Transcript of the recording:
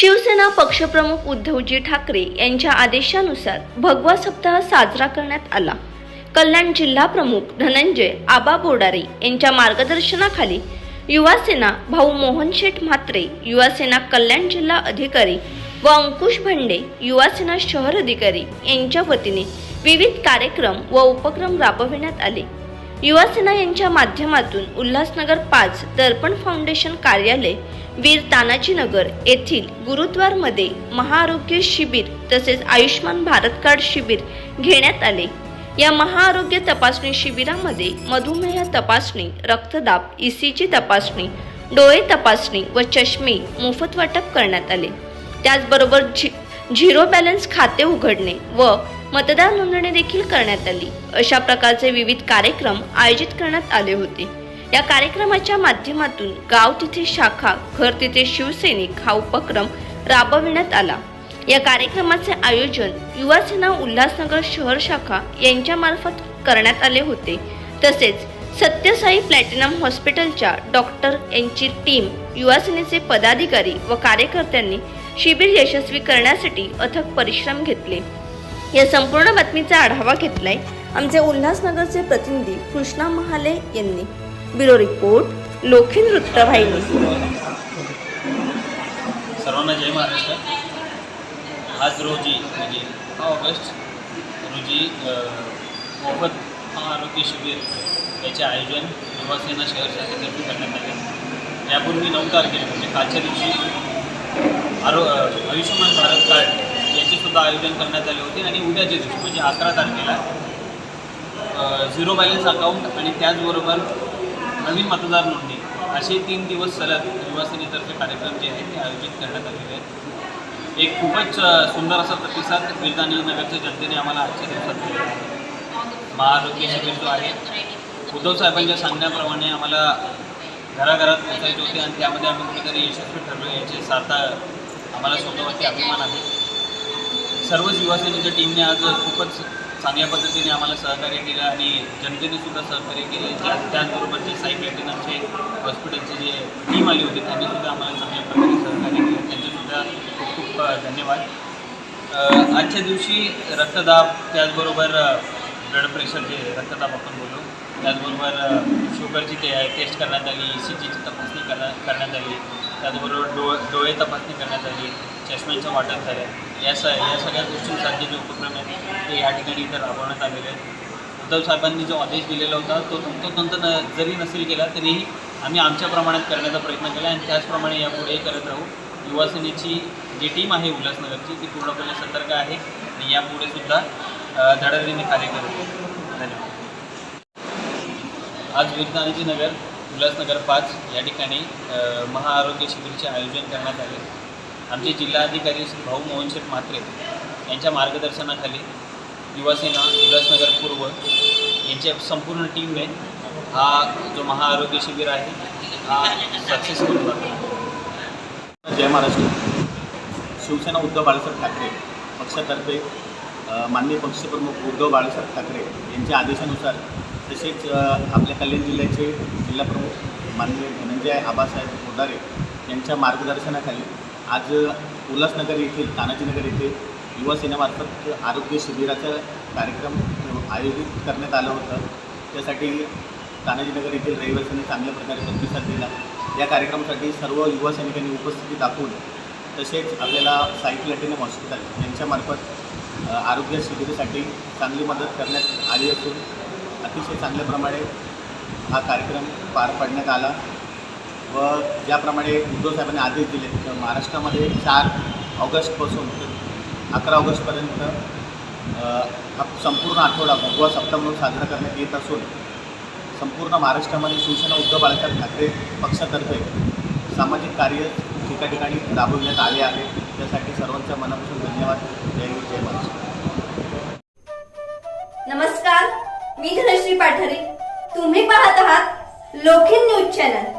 शिवसेना पक्षप्रमुख उद्धवजी ठाकरे यांच्या आदेशानुसार भगवा सप्ताह साजरा करण्यात आला. कल्याण जिल्हा प्रमुख धनंजय आबा बोडारे यांच्या मार्गदर्शनाखाली युवासेना भाऊ मोहन शेठ म्हात्रे युवासेना कल्याण जिल्हा अधिकारी व अंकुश भंडे युवासेना शहर अधिकारी यांच्या वतीने विविध कार्यक्रम व उपक्रम राबविण्यात आले. युवासेना यांच्या माध्यमातून उल्हासनगर पाच दर्पण फाउंडेशन कार्यालय वीर तानाजी नगर येथील गुरुद्वारमध्ये महाआरोग्य शिबिर तसेच आयुष्मान भारत कार्ड शिबिर घेण्यात आले. या महाआरोग्य तपासणी शिबिरामध्ये मधुमेह तपासणी रक्तदाब ईसीजी तपासणी डोळे तपासणी व चष्मे मोफत वाटप करण्यात आले. त्याचबरोबर झि झिरो बॅलन्स खाते उघडणे व मतदार नोंदणी देखील करण्यात आली. अशा प्रकारचे विविध कार्यक्रम आयोजित करण्यात आले होते. या कार्यक्रमाच्या माध्यमातून गाव तिथे शाखा घर तिथे शिवसैनिक हा उपक्रम राबविण्यात आला. या कार्यक्रमाचे आयोजन युवासेना उल्हासनगर शहर शाखा यांच्यामार्फत करण्यात आले होते. तसेच सत्यसाई प्लॅटिनम हॉस्पिटलच्या डॉक्टर यांची टीम युवासेनेचे पदाधिकारी व कार्यकर्त्यांनी शिबिर यशस्वी करण्यासाठी अथक परिश्रम घेतले. या संपूर्ण बातमीचा आढावा घेतलाय आमचे उल्हासनगरचे प्रतिनिधी कृष्णा महाले यांनी. ब्युरो रिपोर्ट लोखी वृत्तवाहिनी. सर्वांना जय महाराष्ट्र. आज रोजी म्हणजे दहा ऑगस्ट रोजी मोफत आरोग्य शिबिर याचे आयोजन युवासेना शहर शाखेतर्फे करण्यात आले. यापूर्वी नऊ तारखेला म्हणजे कालच्या दिवशी आरो आयुष्यमान भारत कार्ड याचे सुद्धा आयोजन करण्यात आले होते आणि उद्याचे दिवशी म्हणजे अकरा तारखेला झिरो बॅलन्स अकाउंट आणि त्याचबरोबर नवीन मतदार नोंदणी असे तीन दिवस सलग युवासेनेतर्फे कार्यक्रम जे आहेत ते आयोजित करण्यात आलेले आहेत. एक खूपच सुंदर असा प्रतिसाद कीर्तनी नगरच्या जनतेने आम्हाला आजच्या दिवसात दिला महाआरोग्य शिबिर जो आहे उद्धव साहेबांच्या सांगण्याप्रमाणे आम्हाला घराघरात पोचायचे होते आणि त्यामध्ये आम्ही कुठेतरी यशस्वी ठरलो याचे सार्थ आम्हाला स्वतःवरती अभिमान आहे. सर्वच युवासेनेच्या टीमने आज खूपच चांगल्या पद्धतीने आम्हाला सहकार्य केलं आणि जनतेने सुद्धा सहकार्य केलं. त्या त्याचबरोबर जे साई प्लॅटिनमचे हॉस्पिटलचे जे टीम आली होती त्यांनी सुद्धा आम्हाला चांगल्या प्रकारे सहकार्य केलं. त्यांचेसुद्धा खूप खूप धन्यवाद. आजच्या दिवशी रक्तदाब त्याचबरोबर ब्लड प्रेशर जे रक्तदाब आपण बोललो त्याचबरोबर शुगरची ते टेस्ट करण्यात आली ई सी जीची तपासणी करण्या करण्यात आली त्याचबरोबर डो डोळे तपासणी करण्यात आली. चष्म्यांचं वाटप झालं या स या सगळ्या गोष्टींसारखे जे उपक्रम आहेत ते या ठिकाणी इथं राबवण्यात आलेले आहेत. उद्धव साहेबांनी जो आदेश दिलेला होता तो तंतोतंत न जरी नसेल केला तरीही आम्ही आमच्या प्रमाणात करण्याचा प्रयत्न केला आणि त्याचप्रमाणे यापुढे करत राहू. युवासेनेची जी टीम आहे उल्हासनगरची ती पूर्णपणे सतर्क आहे आणि यापुढे सुद्धा धडाधडीने कार्य करतो धन्यवाद. आज वीरतानाजी नगर उल्हासनगर पाच या ठिकाणी महाआरोग्य शिबिरचे आयोजन करण्यात आले. आमचे जिल्हाधिकारी श्री भाऊ मोहनशेठ म्हात्रे यांच्या मार्गदर्शनाखाली युवासेना उल्हासनगर पूर्व यांच्या संपूर्ण टीमने हा जो महाआरोग्य शिबिर आहे हा सक्सेसफुल जय महाराष्ट्र. शिवसेना उद्धव बाळासाहेब ठाकरे पक्षातर्फे माननीय पक्षप्रमुख उद्धव बाळासाहेब ठाकरे यांच्या आदेशानुसार तसेच आपल्या कल्याण जिल्ह्याचे जिल्हाप्रमुख माननीय धनंजय आबासाहेब होदारे यांच्या मार्गदर्शनाखाली आज उल्हासनगर येथील तानाजीनगर येथे युवा सेनेमार्फत आरोग्य शिबिराचा कार्यक्रम आयोजित करण्यात आलं होतं. त्यासाठी तानाजीनगर येथील रहिवाशांनी चांगल्या प्रकारे प्रतिसाद दिला. या कार्यक्रमासाठी सर्व युवा सैनिकांनी उपस्थिती दाखवून तसेच आपल्याला साई प्लॅटिनम हॉस्पिटल यांच्यामार्फत आरोग्य शिबिरासाठी चांगली मदत करण्यात आली असून अतिशय चांगल्याप्रमाणे हा कार्यक्रम पार पाडण्यात आला. व ज्याप्रमाणे उद्धव साहेबांनी आदेश दिले तर महाराष्ट्रामध्ये चार ऑगस्टपासून ते अकरा ऑगस्टपर्यंत हा संपूर्ण आठवडा भगवा सप्ताह म्हणून साजरा करण्यात येत असून संपूर्ण महाराष्ट्रामध्ये शिवसेना उद्धव बाळासाहेब ठाकरे पक्षातर्फे सामाजिक कार्य ठिकाठिकाणी राबविण्यात आले आहे. त्यासाठी सर्वांच्या मनापासून धन्यवाद. जय हिंद जय महाराष्ट्र. नमस्कार मी धनश्री पाठारे. तुम्ही पाहत आहात लोखिन न्यूज चॅनल.